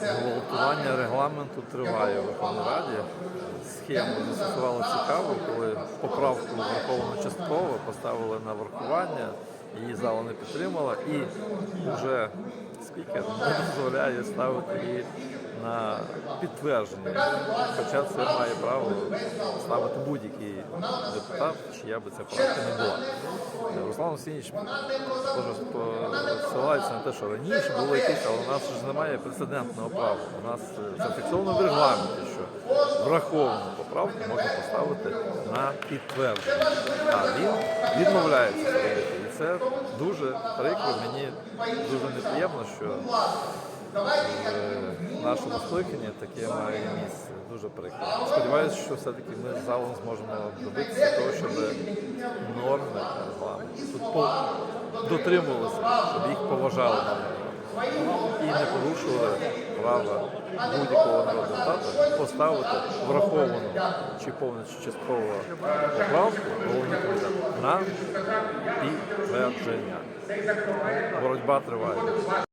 Голосування регламенту триває в Верховній Раді. Схему застосували цікаво, коли поправку враховано частково поставили на врахування, її зала не підтримала, і вже спікер не дозволяє ставити її на підтвердження. Хоча це має право ставити будь-який депутат, чия би ця правка не була. Руслан Олексійович посилається на те, що раніше було якесь, але у нас ж немає прецедентного права. У нас е, зафіксовано в регламенті, що враховану поправку можна поставити на підтвердження. А він відмовляється. І це дуже прикро. Мені дуже неприємно, що в нашому скликанні таке має місце. Дуже прикро. Сподіваюся, що все-таки ми з залом зможемо добитися того, щоб норми регламенту тут по- дотримувалися, щоб їх поважали і не порушували права будь-якого народного депутата поставити враховану чи повністю чи частково поправку головний комітет на підтвердження. Боротьба триває.